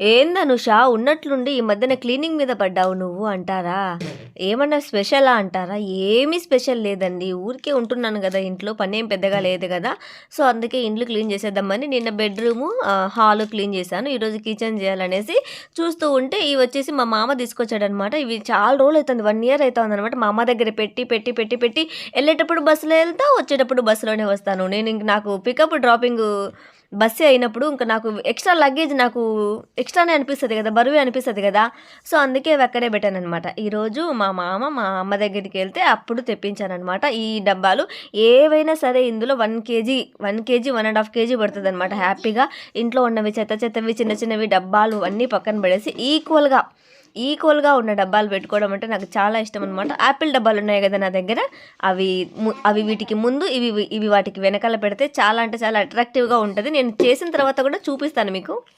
ఏందనుష ఉన్నట్లుండి ఈ మధ్యన క్లీనింగ్ మీద పడ్డావు నువ్వు అంటారా? ఏమన్నా స్పెషలా అంటారా? ఏమీ స్పెషల్ లేదండి. ఊరికే ఉంటున్నాను కదా ఇంట్లో పని ఏం పెద్దగా లేదు కదా. సో అందుకే ఇండ్లు క్లీన్ చేసేద్దామని నిన్న బెడ్రూము హాల్ క్లీన్ చేశాను. ఈరోజు కిచెన్ చేయాలనేసి చూస్తూ ఉంటే ఇవి వచ్చేసి మా మామ తీసుకొచ్చాడనమాట. ఇవి చాలా రోజులు అవుతుంది. వన్ ఇయర్ అవుతుంది అనమాట మా అమ్మ దగ్గర పెట్టి పెట్టి పెట్టి పెట్టి వెళ్ళేటప్పుడు బస్సులో వెళ్తా వచ్చేటప్పుడు బస్సులోనే వస్తాను. నేను ఇంక నాకు పికప్ డ్రాపింగ్ బస్సే అయినప్పుడు ఇంకా నాకు ఎక్స్ట్రా లగేజ్ నాకు ఎక్స్ట్రానే అనిపిస్తుంది కదా బరువే అనిపిస్తుంది కదా. సో అందుకే అవి అక్కడే పెట్టాను అనమాట ఈరోజు మా మామ మా అమ్మ దగ్గరికి వెళ్తే అప్పుడు తెప్పించాను అనమాట ఈ డబ్బాలు. ఏవైనా సరే ఇందులో one KG one KG one and half KG పడుతుంది అనమాట హ్యాపీగా. ఇంట్లో ఉన్నవి చెత్త చెత్తవి చిన్న చిన్నవి డబ్బాలు అన్నీ పక్కన పడేసి ఈక్వల్గా ఈక్వల్గా ఉన్న డబ్బాలు పెట్టుకోవడం అంటే నాకు చాలా ఇష్టం అనమాట యాపిల్ డబ్బాలు ఉన్నాయి కదా నా దగ్గర. అవి అవి వీటికి ముందు ఇవి ఇవి వాటికి వెనకాల పెడితే చాలా అంటే చాలా అట్రాక్టివ్గా ఉంటుంది. నేను చేసిన తర్వాత కూడా చూపిస్తాను మీకు.